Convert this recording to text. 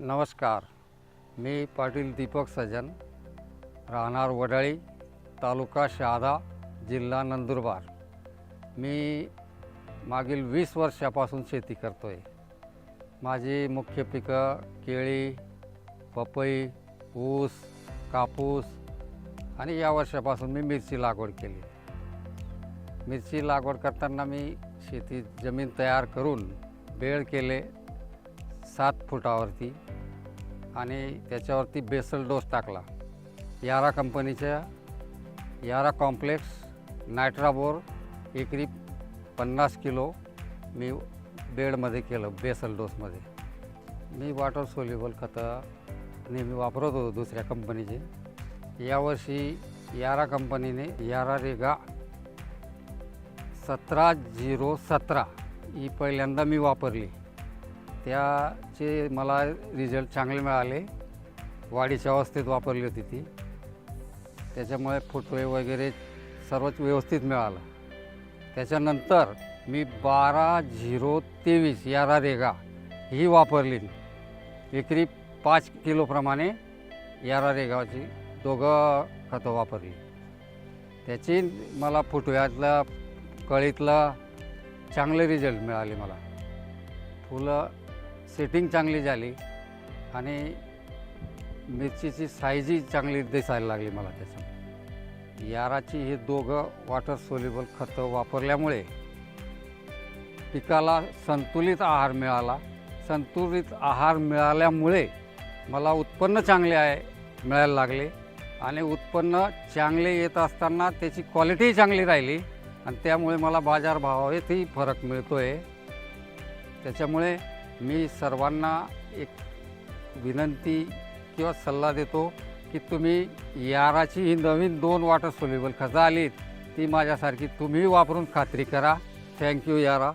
नमस्कार मी पाटील दीपक सजन राहणार वडाळी तालुका शहादा जिल्हा नंदुरबार. मी मागील वीस वर्षापासून शेती करतो आहे माझी मुख्य पिकं केळी पपई ऊस कापूस आणि या वर्षापासून मी मिरची लागवड केली. मिरची लागवड करताना मी शेती जमीन तयार करून बेळ केले सात फुटावरती आणि त्याच्यावरती बेसल डोस टाकला. यारा कंपनीच्या यारा कॉम्प्लेक्स नायट्राबोर एकरी पन्नास किलो मी बेडमध्ये केलं बेसल डोसमध्ये. मी वॉटर सोल्युबल खतं नेहमी वापरत होतो दुसऱ्या कंपनीचे. यावर्षी यारा कंपनीने यारा रेगा सतरा झिरो सतरा ही पहिल्यांदा मी वापरली. त्याचे मला रिझल्ट चांगले मिळाले वाढीच्या अवस्थेत वापरली होती ती त्याच्यामुळे फुटवे वगैरे सर्वच व्यवस्थित मिळालं. त्याच्यानंतर मी बारा झिरो तेवीस यारा रेगा ही वापरली. एकरी पाच किलोप्रमाणे यारा रेगाची दोघं खतं वापरली. त्याची मला फुटव्यातला कळीतला चांगले रिझल्ट मिळाले मला. फुलं सेटिंग चांगली झाली आणि मिरचीची साईजही चांगली दिसायला लागली मला त्याच्यात याराची हे दोघं वॉटर सोल्युबल खतं वापरल्यामुळे पिकाला संतुलित आहार मिळाला. संतुलित आहार मिळाल्यामुळे मला उत्पन्न चांगले आहे मिळायला लागले. आणि उत्पन्न चांगले येत असताना त्याची क्वालिटीही चांगली राहिली आणि त्यामुळे मला बाजारभावातही फरक मिळतो आहे त्याच्यामुळे मी सर्वांना एक विनंती किंवा सल्ला देतो की तुम्ही याराची ही नवीन दोन वॉटर सोल्युबल खतं आलीत ती माझ्यासारखी तुम्ही वापरून खात्री करा. थँक्यू यारा.